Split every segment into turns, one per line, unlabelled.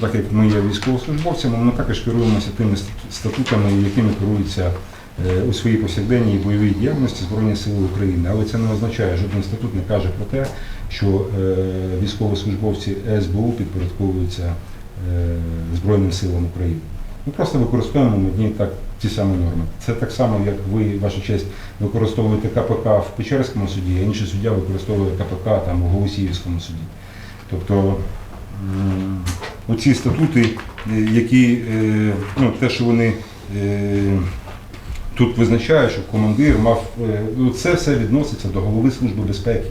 так як ми є військовослужбовцями, ми також керуємося тими статутами, якими керуються е, у своїй повсякденній бойовій діяльності Збройні Сили України. Але це не означає, жоден статут не каже про те, що е, військовослужбовці СБУ підпорядковуються е, Збройним силам України. Ми просто використовуємо одні так ті самі норми. Це так само, як ви, ваша честь, використовуєте КПК в Печерському суді, а інший суддя використовує КПК там у Голосіївському суді. Тобто оці статути, е, які е, ну, те, що вони е, тут визначають, що командир мав ну, це все відноситься до голови Служби безпеки.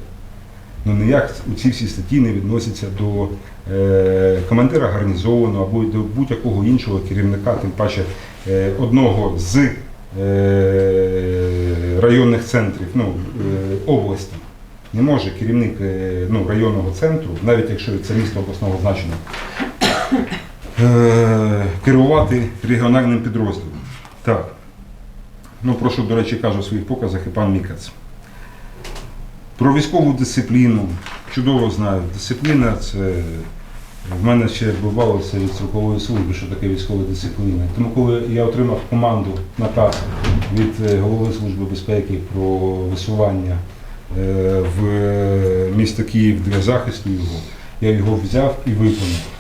Ну ніяк ці всі статті не відносяться до е, командира гарнізону або до будь-якого іншого керівника, тим паче е, одного з е, районних центрів ну, е, області. Не може керівник е, ну, районного центру, навіть якщо це місто обласного значення, керувати регіональним підрозділом. Так. Ну, про що, до речі, каже у своїх показах і пан Мікац. Про військову дисципліну чудово знаю. Дисципліна це в мене ще відбувалося від строкової служби, що таке військова дисципліна. Тому коли я отримав команду наказ від е, голови Служби безпеки про висування е, в місто Київ для захисту його, я його взяв і виконав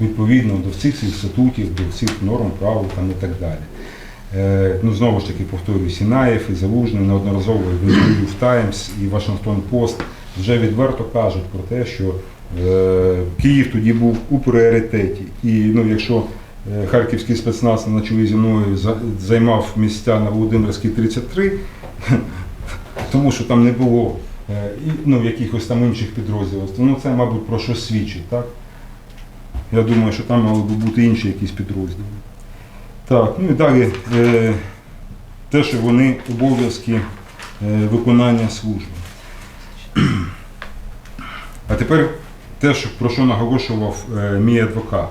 відповідно до всіх цих статутів, до всіх норм, правил там і так далі. Е, Ну, знову ж таки, повторюю, Сінаєв і Залужний неодноразово в інтерв'ю в Таймс і Вашингтон Пост вже відверто кажуть про те, що е, Київ тоді був у пріоритеті. І ну, якщо е, харківський спецназ на чолі зі мною займав місця на Володимирській 33, тому що там не було ну, якихось там інших підрозділів, ну, це, мабуть, про щось свідчить. Так? Я думаю, що там мали б бути інші якісь підрозділи. Так, ну і далі е, те, що вони обов'язки е, виконання служби. А тепер те, про що наголошував е, мій адвокат.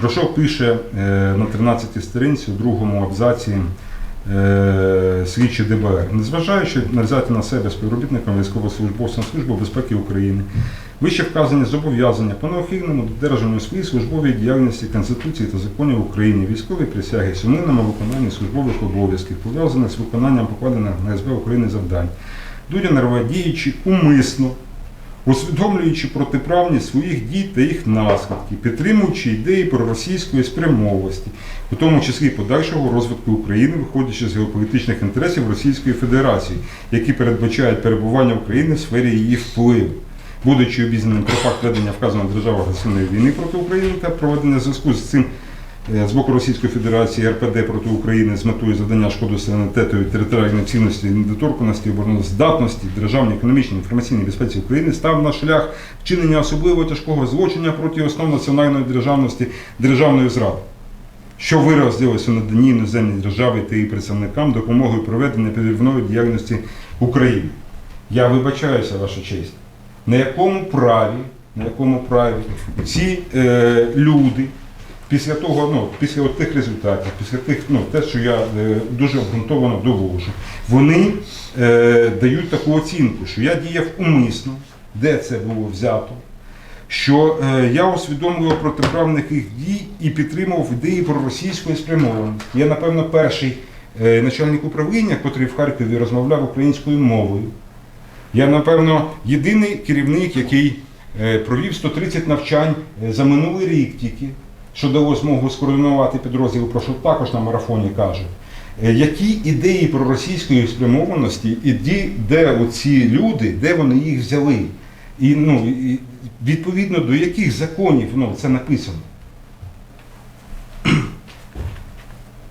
Про що пише е, на 13-й сторінці у другому абзаці е, слідчий ДБР, незважаючи на взяти на себе співробітникам військовослужбовцям Служби безпеки України, вище вказані зобов'язання по неухильному додержанню своїй службовій діяльності Конституції та законів України, військовій присяги, сумлинному виконанні службових обов'язків, пов'язаних з виконанням покладених на СБ України завдань, Дудя діючи умисно усвідомлюючи протиправність своїх дій та їх наслідки, підтримуючи ідеї проросійської спрямовості, у тому числі подальшого розвитку України, виходячи з геополітичних інтересів Російської Федерації, які передбачають перебування України в сфері її впливу. Будучи обізнаним про факт ведення вказаної держави агресивної війни проти України та проведення зв'язку з цим е, з боку Російської Федерації РПД проти України з метою завдання шкоди суверенітету і територіальної цінності, недоторканості, обороноздатності, державній економічній інформаційній безпеці України став на шлях вчинення особливо тяжкого злочиння проти основ національної державності державної зради, що виразилося у наданні іноземній державі та її представникам допомогою проведення підривної діяльності України. Я вибачаюся, ваша честь. На якому праві, на якому праві ці е, люди після того, ну, після тих результатів, після тих, ну, те, що я е, дуже обґрунтовано довожу, вони е, дають таку оцінку, що я діяв умисно, де це було взято, що е, я усвідомлював протиправних їх дій і підтримував ідеї про російської спрямованості. Я, напевно, перший е, начальник управління, котрий в Харкові розмовляв українською мовою. Я, напевно, єдиний керівник, який е, провів 130 навчань е, за минулий рік тільки, що дало змогу скоординувати підрозділ, про що також на марафоні кажуть. Е, Які ідеї про російської спрямованості і де оці люди, де вони їх взяли? І ну, відповідно до яких законів ну, це написано?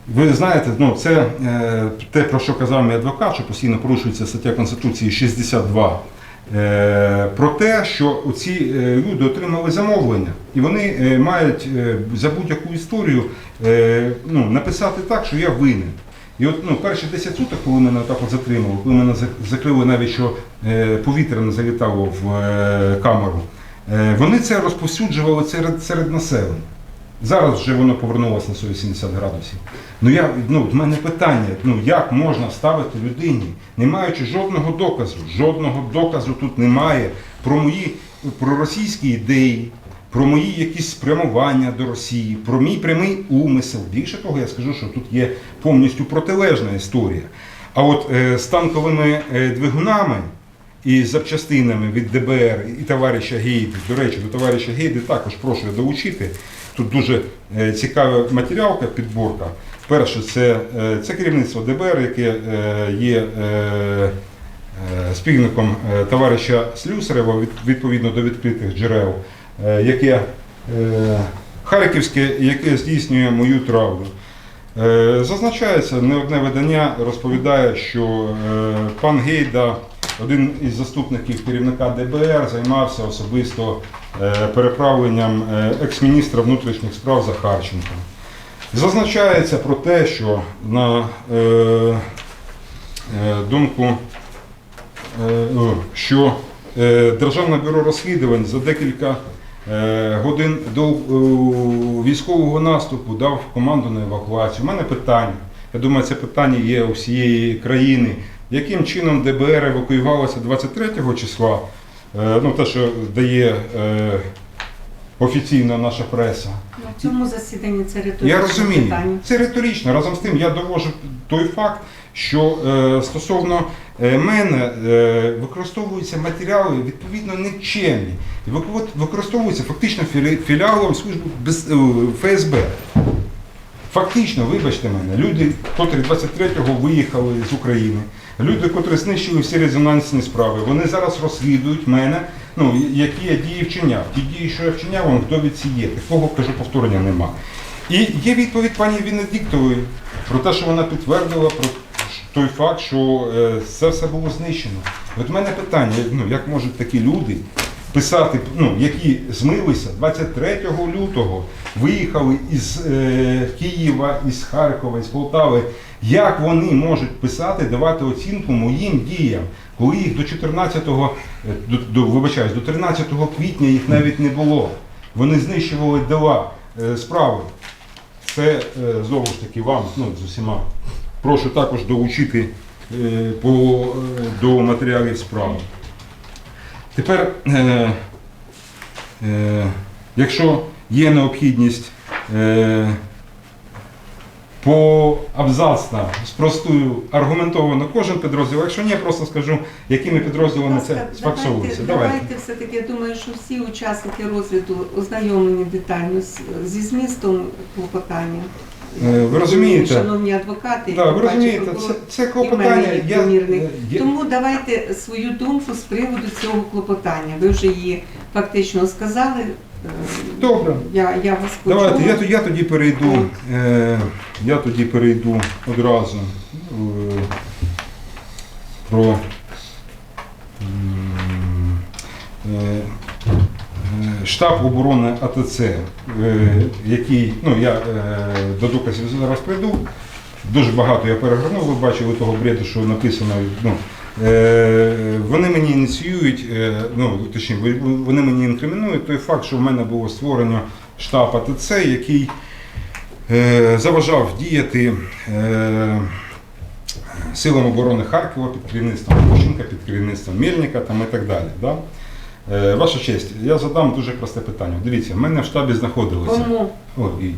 Ви знаєте, ну, це е, те, про що казав мій адвокат, що постійно порушується стаття Конституції 62. Е, про те, що ці е, люди отримали замовлення, і вони е, мають е, за будь-яку історію е, ну, написати так, що я винен. І от ну, перші 10 суток, коли мене так от затримали, коли мене закрили навіть, що е, повітря не залітало в е, камеру, е, вони це розповсюджували серед, серед населення. Зараз вже воно повернулося на 180 градусів. Ну я ну в мене питання: ну як можна ставити людині, не маючи жодного доказу, жодного доказу тут немає про мої про російські ідеї, про мої якісь спрямування до Росії, про мій прямий умисел. Більше того, я скажу, що тут є повністю протилежна історія. А от е, з танковими е, двигунами і запчастинами від ДБР і товариша Гейди, до речі, до товариша Гейди також прошу долучити. Тут дуже е, цікава матеріалка, підборка. Перше, це, е, це керівництво ДБР, яке е, є спільником товариша Слюсарева відповідно до відкритих джерел, яке Харківське, яке здійснює мою травлю. Е, Зазначається, не одне видання розповідає, що пан Гейда, один із заступників керівника ДБР, займався особисто переправленням е, екс-міністра внутрішніх справ Захарченка. Зазначається про те, що на е, е, думку, е, що е, Державне бюро розслідувань за декілька е, годин до е, військового наступу дав команду на евакуацію. У мене питання. Я думаю, це питання є у всієї країни. Яким чином ДБР евакуювалося 23 числа? Е, Ну, те, що дає е, офіційно наша преса.
На цьому засіданні це риторичне
Я розумію,
питання.
це риторично. Разом з тим я довожу той факт, що е, стосовно е, мене е, використовуються матеріали відповідно нечемні. Використовуються фактично філі- філіалом служби без, е, ФСБ. Фактично, вибачте мене, люди, котрі 23-го виїхали з України, люди, котрі знищили всі резонансні справи, вони зараз розслідують мене, ну, які я дії вчиняв. Ті дії, що я вчиняв, вам в довідці є. Такого, кажу, повторення нема. І є відповідь пані Венедіктової про те, що вона підтвердила про той факт, що е, це все було знищено. От в мене питання, ну, як можуть такі люди писати, ну, які змилися 23 лютого, виїхали із е, Києва, із Харкова, із Полтави. Як вони можуть писати, давати оцінку моїм діям, коли їх до 14-го, е, до, до, вибачаюсь, до 13 квітня їх навіть не було. Вони знищували дела е, справи. Це е, знову ж таки вам, ну, з усіма. Прошу також долучити е, по, е, до матеріалів справи. Тепер, е, е, якщо є необхідність е, по абзацно спростую аргументовано кожен підрозділ, якщо ні, я просто скажу, якими підрозділами це
ласка,
сфаксовується.
Давайте,
Давайте.
давайте все-таки, я думаю, що всі учасники розгляду ознайомлені детально зі змістом клопотання.
Е, ви розумієте?
Шановні адвокати,
Да, ви розумієте, це, це клопотання. Я, е, я-
Тому давайте свою думку з приводу цього клопотання. Ви вже її фактично сказали. Е,
Добре.
Я, я вас.
Давайте, я, тоді- я тоді перейду. Е, я тоді перейду одразу е, про е, штаб оборони АТЦ, е, який, ну я е, до доказів зараз прийду. Дуже багато я перегорнув, ви бачили того бреду, що написано. Ну, е, вони мені ініціюють, ну точніше, вони мені інкримінують той факт, що в мене було створено штаб АТЦ, який заважав діяти силам оборони Харкова під керівництвом Кущенка, під керівництвом Мельника там, і так далі. Да? Е, ваша честь, я задам дуже просте питання. Дивіться, в мене в штабі знаходилося.
Кому
О, і,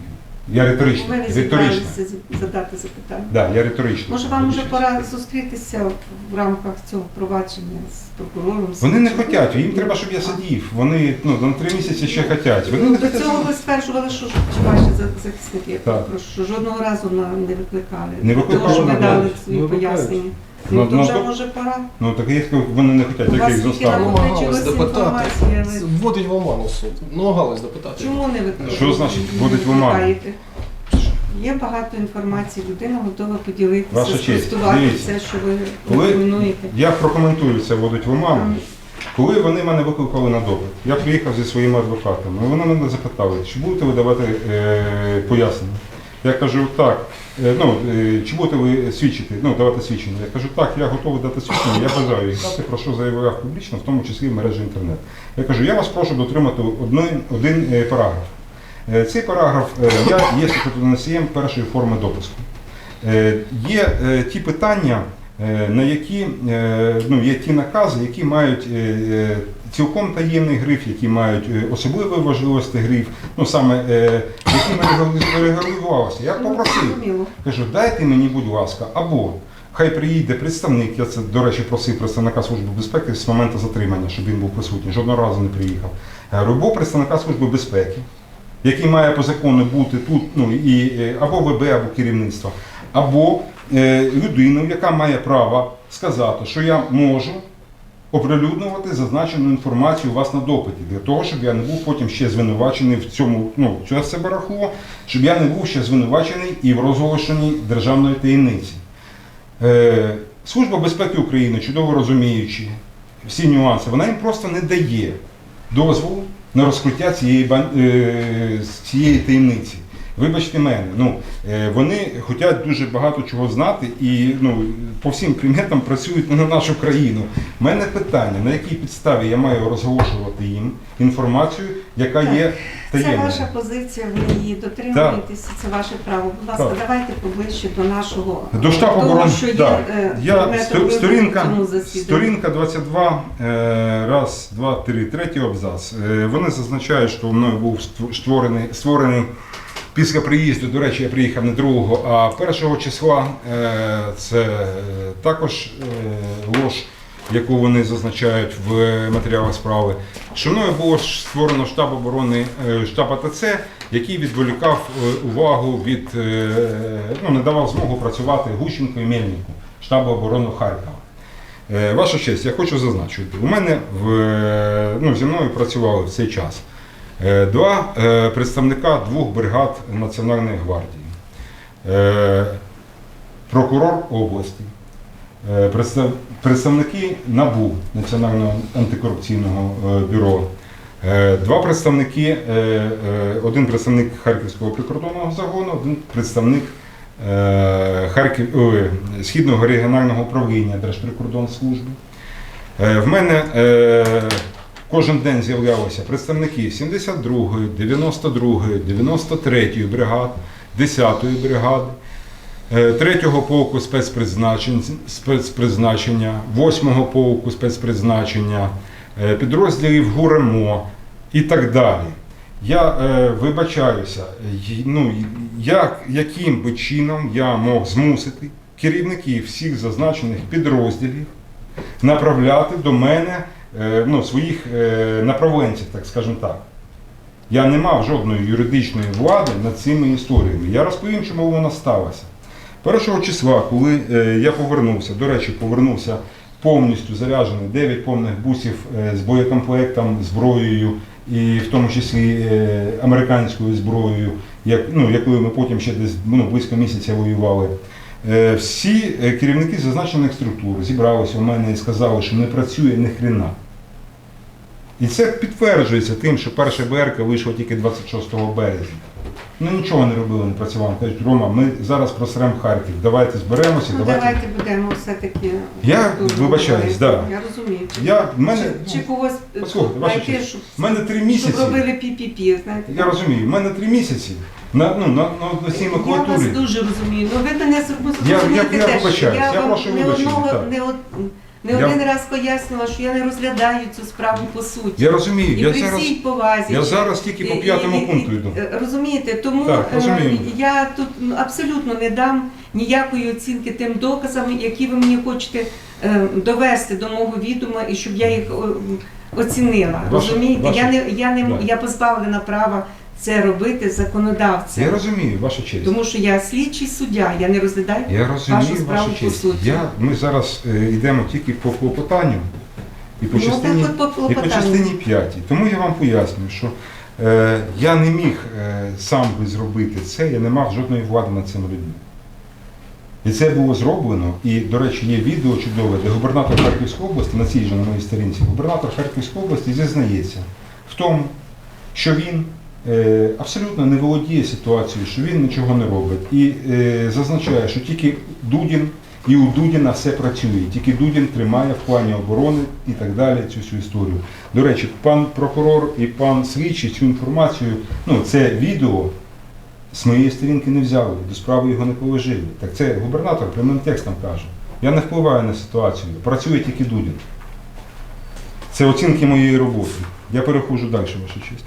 я риторично.
ви
Риторично.
зібралися задати запитання?
Да, я риторично.
Може, вам вже пора зустрітися в рамках цього провадження з прокурором? з
Вони не
слідчим?
хочуть, їм треба, щоб я сидів. Вони ну, на три місяці ще хочуть. Вони
Ну,
не
до
хочуть.
цього ви стверджували, що чи ваші за- захисники, я
Так.
прошу, жодного разу на- не викликали.
Не викликали,
що ви
не
дали свої
Не викликають.
пояснення.
Ну,
Ну, то
ну,
вже
то-
може пора.
Ну так як вони не хочуть,
У
як
вас
їх заставили.
Намагалась
інформація, ви-
вводить в оману суд. Намагалась допитати.
Чому не викликаєте?
Що значить вводить в оману?
Є багато інформації, людина готова поділитися,
Ваша честь,
спростувати
дивіться.
все, що ви
Коли-
рекомендуєте.
Я прокоментую це вводить в оману. Коли вони мене викликали на допит, я приїхав зі своїми адвокатами. Вони мене запитали, чи будете ви давати е, пояснення. Я кажу, так. Е, ну, е, будете ви свідчити, ну, давати свідчення? Я кажу, так, я готовий дати свідчення, я бажаю їх дати, про що заявляв публічно, в тому числі в мережі інтернет. Я кажу, я вас прошу дотримати один, один е, параграф. Цей параграф я є секретоносієм першої форми допуску. Є ті питання, на які ну, є ті накази, які мають цілком таємний гриф, які мають е, особливої важливості гриф, ну саме е, якими регули- регулювалося. Я
Ну,
попросив. Кажу, дайте мені, будь ласка, або хай приїде представник, я це, до речі, просив представника Служби безпеки з моменту затримання, щоб він був присутній, жодного разу не приїхав. Або представника Служби безпеки, який має по закону бути тут, ну, і, е, або ВБ, або керівництво, або е, людину, яка має право сказати, що я можу оприлюднювати зазначену інформацію у вас на допиті, для того, щоб я не був потім ще звинувачений в цьому, ну, це все барахло, щоб я не був ще звинувачений і в розголошенні державної таємниці. Е, Служба безпеки України, чудово розуміючи всі нюанси, вона їм просто не дає дозволу на розкриття цієї, е, цієї таємниці. Вибачте мене, ну е, вони хочуть дуже багато чого знати і ну, по всім приметам працюють на нашу країну. У мене питання, на якій підставі я маю розголошувати їм інформацію, яка є
Це ваша позиція, ви її дотримуєтеся, це ваше право. Будь ласка,
Так.
давайте поближче до нашого
До штабу
того,
оборони.
що є
да.
е,
Я сто- сторінка, сторінка 22, е, раз, два, три, третій абзац. Вони зазначають, що мною був створений, створений після приїзду. До речі, я приїхав не 2, а 1 числа. Е, Це е, також е, лож, яку вони зазначають в матеріалах справи. Що було створено штаб оборони штаб АТЦ, який відволікав увагу від ну, не давав змогу працювати Гущенко і Мельнику штабу оборони Харкова. Ваша честь, я хочу зазначити, у мене в, ну, зі мною працювали в цей час два е, представника двох бригад Національної гвардії, е, прокурор області, е, представники НАБУ Національного антикорупційного е, бюро, е, два представники, е, е, один представник Харківського прикордонного загону, один представник е, Харків, Східного регіонального управління Держприкордонслужби. Е, В мене е, кожен день з'являлися представники 72-ї, 92-ї, 93-ї бригад, 10-ї бригади, 3-го полку спецпризначення, 8-го полку спецпризначення, підрозділів ГУРМО і так далі. Я е, вибачаюся, ну, як, яким би чином я мог змусити керівників всіх зазначених підрозділів направляти до мене ну, своїх е, направленців, так скажемо так. Я не мав жодної юридичної влади над цими історіями. Я розповім, чому вона сталася. Першого числа, коли е, я повернувся, до речі, повернувся повністю заряджений 9 повних бусів е, з боєкомплектом, зброєю і в тому числі е, американською зброєю, як, ну, якою ми потім ще десь ну, близько місяця воювали. Е, Всі е, керівники зазначених структур зібралися у мене і сказали, що не працює ні хрена. І це підтверджується тим, що перша БРК вийшла тільки 26 березня. Ну нічого не робили, не працювали. Кажуть, Рома, ми зараз просремо Харків, давайте зберемося,
Ну,
давайте.
давайте будемо все-таки.
Я вибачаюсь, да.
Я розумію.
Я, в мене,
Чи, чи когось
Послухайте, ваша
знайти,
честь,
щоб,
в мене три
щоб
місяці.
робили пі-пі-пі, знаєте.
Я розумію, в мене три місяці на, ну, на, на, на цій
Я вас
макулатурі.
дуже розумію. Ну ви мене зробили
Я-
зрозумієте
я- я
теж.
вибачаюсь, я
вам
прошу
не
вибачення,
одного
так.
не, од, не
Я-
один раз пояснювала, що я не розглядаю цю справу по суті.
Я розумію,
І
я
при
зараз,
всій повазі.
я зараз тільки по п'ятому пункту йду.
е, Розумієте, тому
Так,
е, я тут ну, абсолютно не дам ніякої оцінки тим доказам, які ви мені хочете е, довести до мого відома, і щоб я їх оцінила.
Ваша-
Розумієте,
ваша-
я не я не
Да.
я позбавлена права це робити законодавцем.
Я розумію, ваша честь.
Тому що я слідчий суддя, я не розглядаю.
Я розумію,
вашу справу
ваша
по
честь.
суті.
Я, ми зараз е, йдемо тільки по клопотанню і по
Ну,
частині,
так от по
і по
клопотанню.
частині 5. Тому я вам пояснюю, що е, я не міг е, сам би зробити це, я не мав жодної влади над цими людьми. І це було зроблено. І, до речі, є відео чудове, де губернатор Харківської області, на цій же на моїй сторінці, губернатор Харківської області зізнається в тому, що він абсолютно не володіє ситуацією, що він нічого не робить. І е, зазначає, що тільки Дудін і у Дудіна все працює, тільки Дудін тримає в плані оборони і так далі цю всю історію. До речі, пан прокурор і пан слідчий цю інформацію, ну це відео з моєї сторінки не взяли, до справи його не положили. Так це губернатор прямим текстом каже. Я не впливаю на ситуацію, працює тільки Дудін. Це оцінки моєї роботи. Я переходжу далі, ваша честь.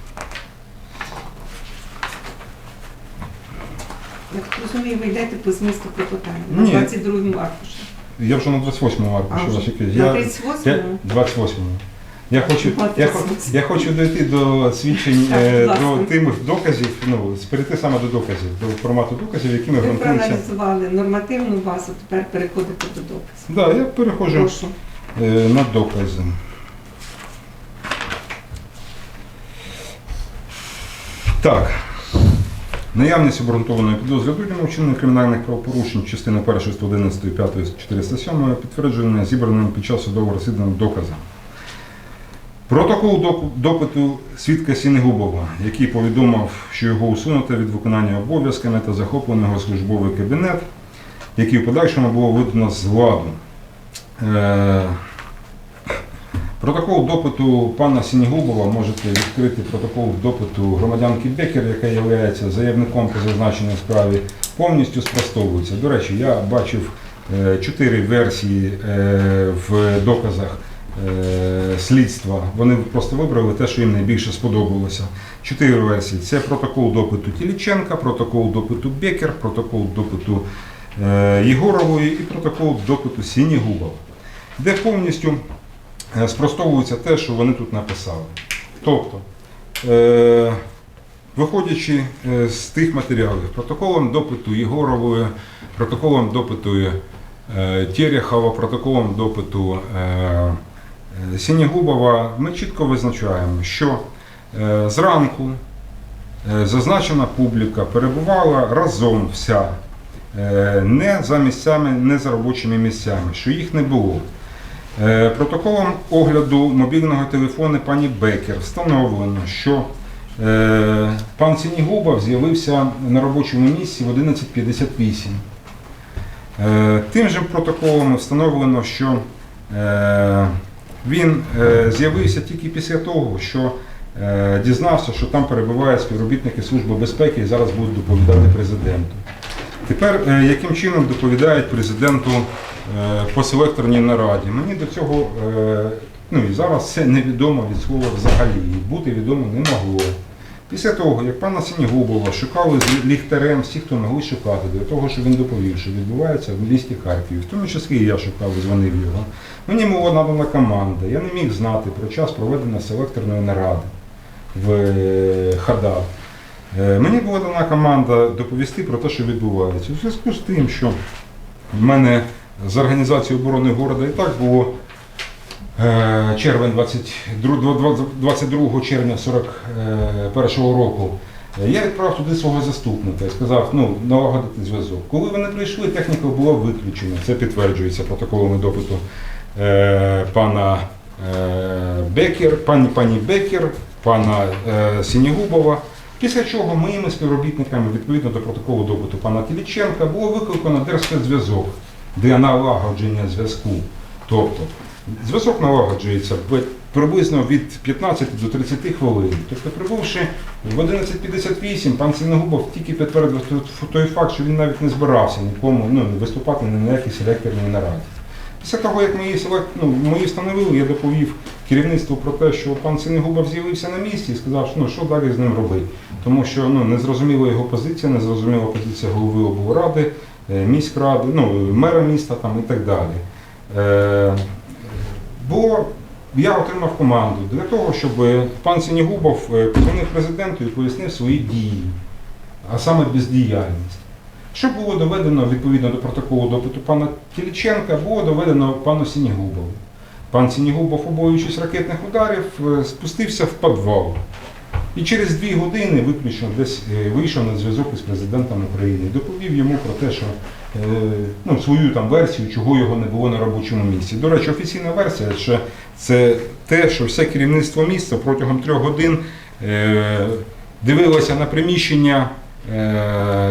Я так розумію, ви йдете по змісту клопотання.
Ні.
На 22-му аркуші.
Я вже на 28-му
А,
аркуші, ваша честь.
На
Я,
38-му?
я 28-му. Я хочу, я, хо-
28.
я хочу дойти до свідчень,
Так,
е,
будь
до
ласка.
тих доказів, ну, перейти саме до доказів, до формату доказів, якими
Ви
ґрунтуються.
проаналізували нормативну базу, тепер переходите до доказу.
Да, я переходжу
Прошу.
е, на докази. Так. Наявність обґрунтованої підозри людям вчинення кримінальних правопорушень частини 1, 111, 5, 407 підтвердження зібраним під час судового розслідування доказами. Протокол допиту свідка Сінегубова, який повідомив, що його усунуто від виконання обов'язками та захоплено його службовий кабінет, який в подальшому було видано з ладу. Протокол допиту пана Сінігубова можете відкрити протокол допиту громадянки Бекер, яка є заявником по зазначеній справі, повністю спростовується. До речі, я бачив е, чотири версії е, в доказах е, слідства. Вони просто вибрали те, що їм найбільше сподобалося. Чотири версії: це протокол допиту Тіліченка, протокол допиту Бекер, протокол допиту Єгорової і протокол допиту Сінігубова, де повністю спростовується те, що вони тут написали. Тобто, е, виходячи е, з тих матеріалів, протоколом допиту Єгорової, протоколом допиту е, Терехова, протоколом допиту е, е, Сінігубова, ми чітко визначаємо, що е, зранку е, зазначена публіка перебувала разом вся, е, не за місцями, не за робочими місцями, що їх не було. Е, Протоколом огляду мобільного телефону пані Бекер встановлено, що е, пан Сінігубов з'явився на робочому місці в 11.58. Е, Тим же протоколом встановлено, що він з'явився тільки після того, що дізнався, що там перебувають співробітники Служби безпеки і зараз будуть доповідати президенту. Тепер е, яким чином доповідають президенту е, по селекторній нараді? Мені до цього е, ну і зараз це невідомо від слова взагалі. Бути відомо не могло. Після того, як пана Сінігубова шукали з ліхтарем всі, хто могли шукати, для того, щоб він доповів, що відбувається в місті Харкові, в тому числі я шукав дзвонив його. Мені була надана команда. Я не міг знати про час проведення селекторної наради в Хадах. Мені була дана команда доповісти про те, що відбувається. У зв'язку з тим, що в мене з організацією оборони города і так було е, червень 22, 22 червня 41 року. Е, Я відправив туди свого заступника і сказав, ну, налагодити зв'язок. Коли вони прийшли, техніка була виключена. Це підтверджується протоколами допиту е, пана е, Бекер, пані пані Бекер, пана е, Сінігубова. Після чого моїми співробітниками, відповідно до протоколу допиту пана Тіліченка, було викликано Держспецзв'язок для налагодження зв'язку. Тобто зв'язок налагоджується приблизно від 15 до 30 хвилин. Тобто, прибувши в 11.58, пан Сінегубов тільки підтвердив той- факт, що він навіть не збирався нікому ну, виступати ні на якій селекторній нараді. Після того, як мої, ну, мої встановили, я доповів керівництву про те, що пан Синегубов з'явився на місці і сказав, що, ну, що далі з ним робити. Тому що ну, не його позиція, не зрозуміла позиція голови облради, е, міськради, ну, мера міста там, і так далі. Е, бо я отримав команду для того, щоб пан Синігубов е, позвонив президенту і пояснив свої дії, а саме бездіяльність. Що було доведено відповідно до протоколу допиту пана Тіліченка, було доведено пану Сінігубову. Пан Сінігубов, обоюючись ракетних ударів, е, спустився в підвал. І через дві години виключно десь е, вийшов на зв'язок із президентом України. Доповів йому про те, що е, ну, свою там версію, чого його не було на робочому місці. До речі, офіційна версія що це те, що все керівництво міста протягом трьох годин дивилося на приміщення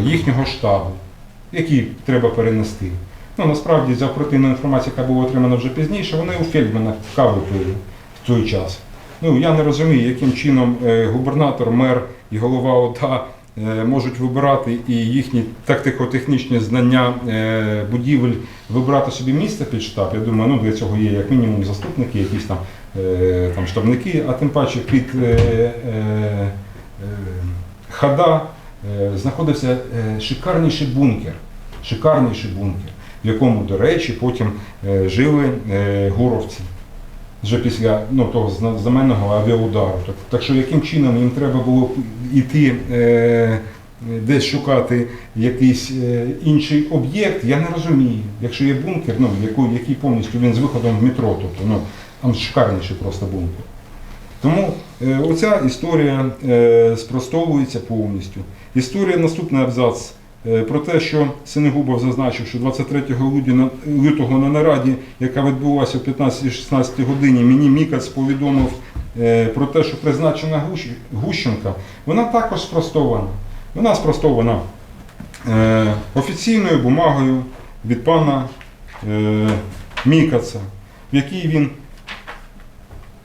їхнього штабу, який треба перенести. Ну, насправді, за оперативною інформацією, яка була отримана вже пізніше, вони у Фельдмана каву пили в той час. Ну, я не розумію, яким чином е, губернатор, мер і голова ОДА е, можуть вибирати і їхні тактико-технічні знання е, будівель вибирати собі місце під штаб. Я думаю, ну для цього є як мінімум заступники, якісь там е, там, штабники, а тим паче під е, е, е, хада е, знаходився е, шикарніший бункер. Шикарніший бункер, в якому, до речі, потім е, жили е, гуровці вже після ну, того зна- знаменного авіаудару. Так, так що яким чином їм треба було йти е, десь шукати якийсь е, інший об'єкт, я не розумію. Якщо є бункер, ну, який, який повністю він з виходом в метро, тобто ну, там шикарніший просто бункер. Тому е, оця історія е, спростовується повністю. Історія наступний абзац е, про те, що Синегубов зазначив, що 23 лютого, на нараді, яка відбулася о 15-16 годині, мені Мікац повідомив про те, що призначена Гущенка, вона також спростована. Вона спростована офіційною бумагою від пана Мікаца, в якій він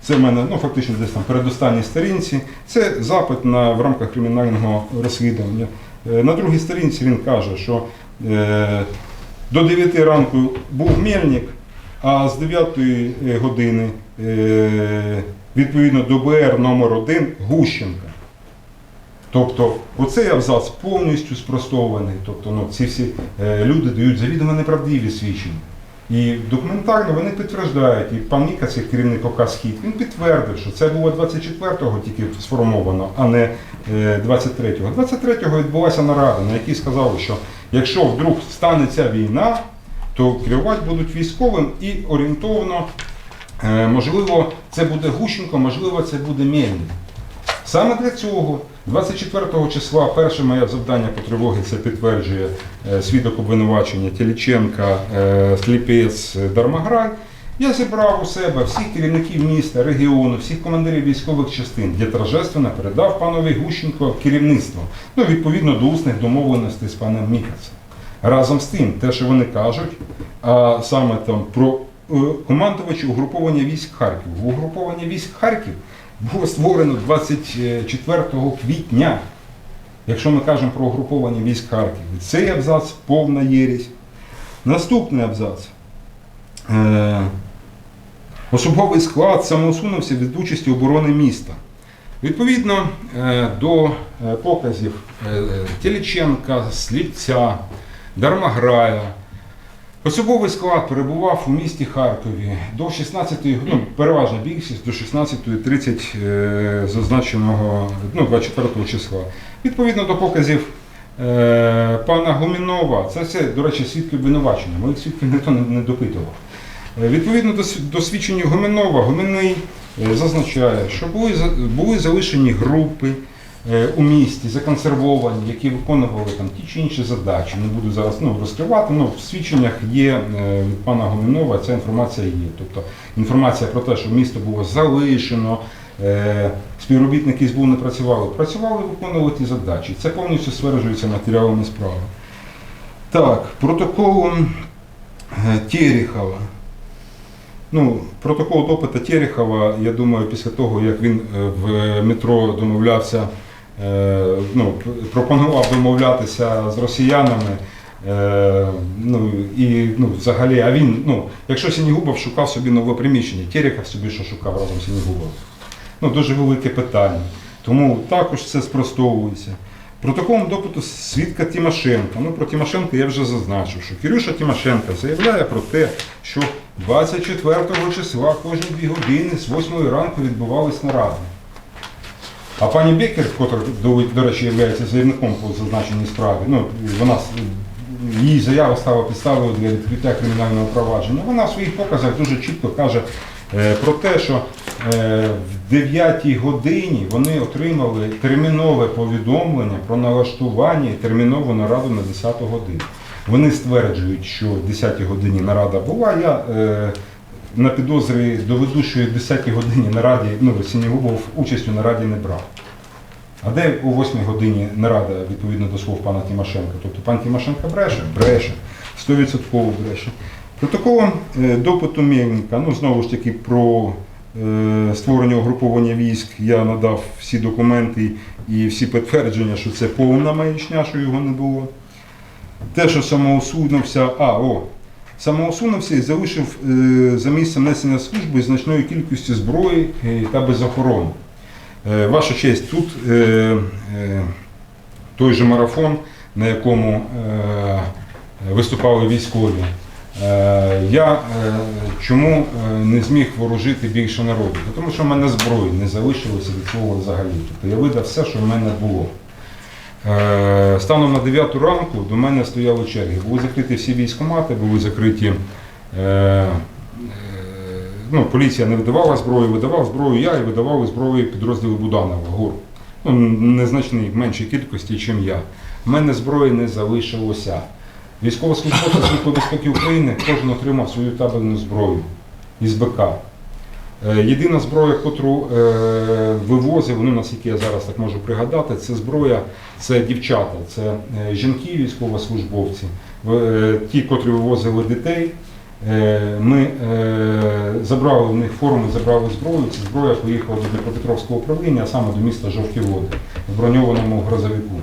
це в мене ну, фактично десь там передостанній сторінці. Це запит на, в рамках кримінального розслідування. Е, На другій сторінці він каже, що е, до 9 ранку був Мельник, а з 9 години е, відповідно до БР номер 1 Гущенка. Тобто оцей абзац повністю спростований. Тобто ну, ці всі е, люди дають завідомо неправдиві свідчення. І документально вони підтверджують, і пан Мікас, як керівник ОК «Схід», він підтвердив, що це було 24-го тільки сформовано, а не е, 23-го. 23-го відбулася нарада, на якій сказали, що якщо вдруг станеться війна, то керувати будуть військовим і орієнтовно, е, можливо, це буде Гущенко, можливо, це буде Мельник. Саме для цього 24 числа перше моє завдання по тривогі це підтверджує е, свідок обвинувачення Тіліченка, е, Сліпець, е, Дармаграй. Я зібрав у себе всіх керівників міста, регіону, всіх командирів військових частин, де торжественно передав панові Гущенко керівництво, ну, відповідно до усних домовленостей з паном Мікасом. Разом з тим, те, що вони кажуть, а саме там про е, командувачі угруповання військ Харків. Угруповання військ Харків було створено 24 квітня. Якщо ми кажемо про угруповання військ Харків, цей абзац повна єресь. Наступний абзац. Е, особовий склад самоусунувся від участі оборони міста. Відповідно е, до е, показів Тіліченка, Сліпця, Дармаграя, Особовий склад перебував у місті Харкові до 16, ну, переважна більшість до 16.30 е, зазначеного ну, 24 числа. Відповідно до показів е, пана Гумінова, це все, до речі, свідки обвинувачення. Моїх свідків ніхто не, допитував. Е, Відповідно до, до свідчення Гумінова, Гумінний е, зазначає, що були, були залишені групи у місті, законсервовані, які виконували там ті чи інші задачі. Не буду зараз ну, розкривати. Ну, в свідченнях є е, від пана Гомінова, ця інформація є. Тобто інформація про те, що місто було залишено, е, співробітники СБУ не працювали, працювали, виконували ті задачі. Це повністю стверджується матеріалами справи. Так, протоколом е, Терехова. Ну, протокол допиту Терехова, я думаю, після того, як він е, в метро домовлявся, е, ну, пропонував домовлятися з росіянами. е, Ну, і ну, взагалі, а він, ну, якщо Сінігубов шукав собі нове приміщення, Терехов собі що шукав разом з Сінігубовим. Ну, дуже велике питання. Тому також це спростовується. Протоколом допиту свідка Тимошенка. Ну, про Тимошенка я вже зазначив, що Кирюша Тимошенко заявляє про те, що 24 числа кожні дві години з 8 ранку відбувались наради. А пані Бекер, котра, до, до речі, є заявником по зазначеній справі, ну, вона її заява стала підставою для відкриття кримінального провадження. Вона в своїх показах дуже чітко каже е, про те, що е, в 9 годині вони отримали термінове повідомлення про налаштування і термінову нараду на 10 годину. Вони стверджують, що в 10 годині нарада була. Я е, на підозрі доведу, що і в 10 годині нараді, ну, Сінігубов участь у нараді не брав. А де о 8-й годині нарада відповідно до слов пана Тимошенка? Тобто пан Тимошенко бреше? Бреше. 100% бреше. Протоколом е, допиту Мельника, ну знову ж таки про е, створення угруповання військ я надав всі документи і всі підтвердження, що це повна маячня, що його не було. Те, що самоусунувся, а, о, самоусунувся і залишив е, за місцем несення служби значною кількістю зброї е, та без охорони. Е, Ваша честь, тут той же марафон, на якому виступали військові. Я чому не зміг ворожити більше народу? Тому що в мене зброї не залишилося від слова взагалі. Тобто я видав все, що в мене було. Е, Станом на 9 ранку до мене стояли черги. Були закриті всі військомати, були закриті. е, е, Ну, поліція не видавала зброю, видавав зброю я і видавали зброю підрозділи Буданова ГУР. Ну, незначній, в меншій кількості, ніж я. У мене зброї не залишилося. Військовослужбовці Служби безпеки України кожен отримав свою табельну зброю із БК. Е, Єдина зброя, яку вивозив, ну наскільки я зараз так можу пригадати, це зброя, це дівчата, це е, жінки, військовослужбовці, е, ті, котрі вивозили дітей. Е, Ми е, забрали в них форми, забрали зброю. Ця зброя поїхала до Дніпропетровського управління, а саме до міста Жовті Води, в броньованому грозовику.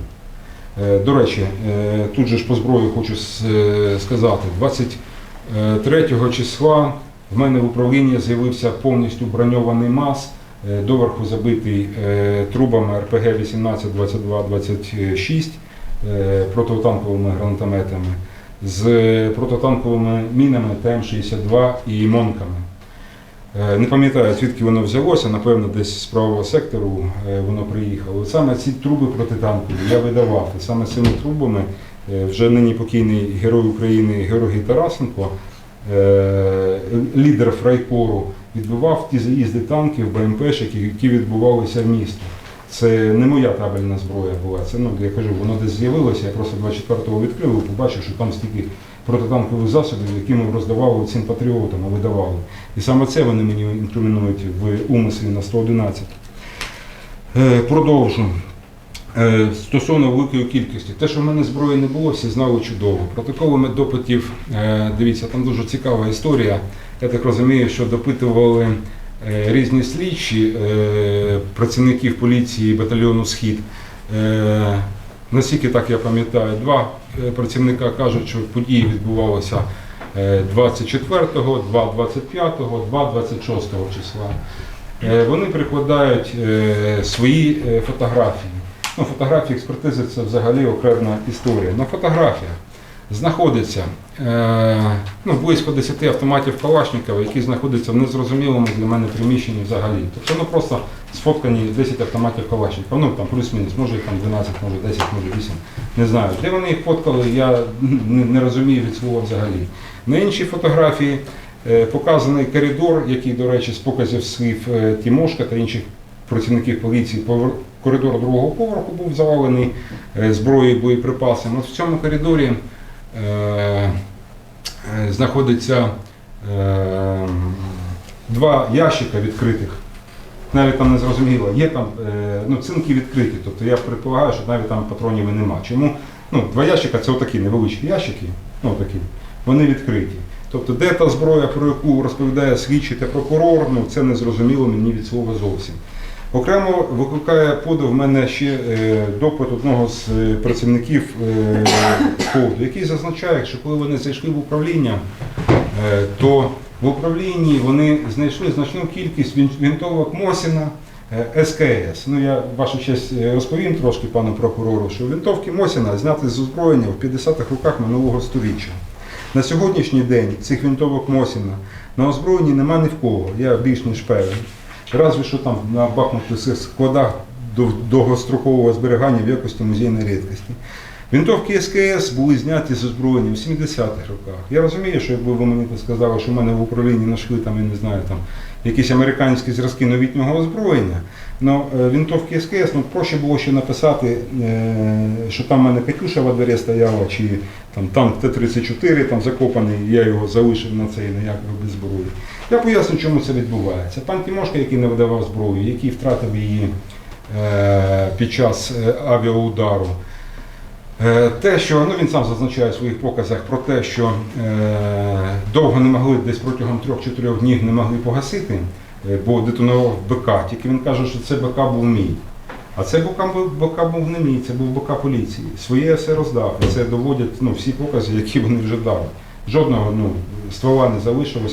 Е, До речі, е, тут же ж по зброї хочу е, сказати, 23 числа в мене в управлінні з'явився повністю броньований МАЗ, е, доверху забитий е, трубами РПГ 18, 22, 26 е, протитанковими гранатометами, з протитанковими мінами ТМ-62 і монками. Е, Не пам'ятаю, звідки воно взялося, напевно, десь з правого сектору е, воно приїхало. Саме ці труби протитанкові я видавав. Саме цими трубами е, вже нині покійний герой України Георгій Тарасенко, е, лідер фрайкору, відбивав ті заїзди танків, БМПшок, які відбувалися в місто. Це не моя табельна зброя була. Це ну я кажу, воно десь з'явилося. Я просто 24-го відкрив і побачив, що там стільки протитанкових засобів, які ми роздавали цим патріотам, а видавали. І саме це вони мені інкримінують в умислі на 111. Е, Продовжу. Е, Стосовно великої кількості, те, що в мене зброї не було, всі знали чудово. Протоколами допитів, е, дивіться, там дуже цікава історія. Я так розумію, що допитували е, різні слідчі працівників поліції батальйону Схід. Наскільки так я пам'ятаю, два працівника кажуть, що події відбувалися е, 24-го, два 25-го, два 26-го числа. Вони прикладають свої фотографії. Ну, фотографії експертизи це взагалі окрема історія. На фотографіях знаходиться е, ну, близько 10 автоматів Калашникова, які знаходяться в незрозумілому для мене приміщенні взагалі. Тобто ну, просто сфоткані 10 автоматів Калашникова, ну там плюс-мінус, може їх там 12, може 10, може 8, не знаю. Де вони їх фоткали, я не, розумію від слова взагалі. На іншій фотографії е, показаний коридор, який, до речі, з показів слів е, Тімошка та інших працівників поліції коридор другого поверху був завалений е, зброєю і боєприпасами. От в цьому коридорі е, е, знаходиться два ящика відкритих. Навіть там не зрозуміло, є там ну, цинки відкриті, тобто я предполагаю, що навіть там патронів і нема. Чому? Ну, два ящика це отакі невеличкі ящики, ну такі, вони відкриті. Тобто, де та зброя, про яку розповідає слідчий та прокурор, ну це не зрозуміло мені від слова зовсім. Окремо викликає подив в мене ще е, допит одного з е, працівників е, який зазначає, що коли вони зайшли в управління, то в управлінні вони знайшли значну кількість він- вінтовок Мосіна СКС. Ну я вашу честь розповім трошки пану прокурору, що вінтовки Мосіна зняті з озброєння в 50-х роках минулого століття. На сьогоднішній день цих вінтовок Мосіна на озброєнні нема ні в кого, я більш ніж певен. Разве що там на бахмутних складах довгострокового зберігання в якості музейної рідкості. Вінтовки СКС були зняті з озброєння в 70-х роках. Я розумію, що якби ви мені сказали, що в мене в управлінні знайшли там, я не знаю, там якісь американські зразки новітнього озброєння. Ну, е, вінтовки СКС, ну проще було ще написати, е, що там в мене Катюша во дворі стояла, чи там танк Т-34 там закопаний, я його залишив на цей ніякого без зброї. Я поясню, чому це відбувається. Пан Тимошко, який не видавав зброю, який втратив її е, під час е, авіаудару. Е, Те, що ну він сам зазначає в своїх показах про те, що е, довго не могли десь протягом 3-4 днів не могли погасити, бо детонував БК. Тільки він каже, що це БК був мій. А це БК був не мій, це був БК поліції. Своє я все роздав. І це доводять ну, всі покази, які вони вже дали. Жодного ну, ствола не залишилося.